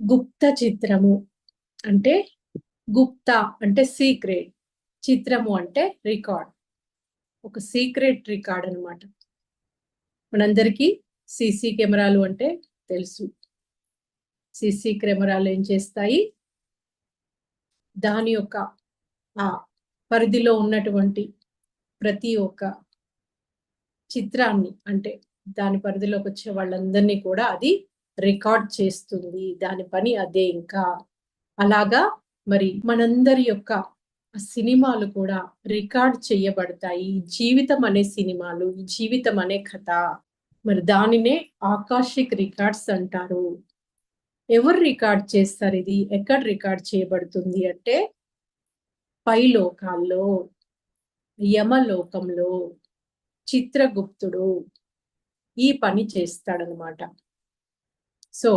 గుప్త చిత్రము అంటే గుప్త అంటే సీక్రెట్ చిత్రము అంటే రికార్డ్ ఒక సీక్రెట్ రికార్డ్ అనమాట మనందరికీ సీసీ కెమెరాలు అంటే తెలుసు. సీసీ కెమెరాలు ఏం చేస్తాయి? దాని యొక్క ఆ పరిధిలో ఉన్నటువంటి ప్రతి ఒక్క చిత్రాన్ని అంటే దాని పరిధిలోకి వచ్చే వాళ్ళందరినీ కూడా అది రికార్డ్ చేస్తుంది దాని పని అదే ఇంకా. అలాగా మరి మనందరి యొక్క సినిమాలు కూడా రికార్డ్ చేయబడతాయి. జీవితం అనే సినిమాలు జీవితం అనే కథ. మరి దానినే ఆకాశిక్ రికార్డ్స్ అంటారు. ఎవరు రికార్డ్ చేస్తారు ఇది? ఎక్కడ రికార్డ్ చేయబడుతుంది అంటే పై లోకాల్లో యమలోకంలో చిత్రగుప్తుడు ఈ పని చేస్తాడనమాట. So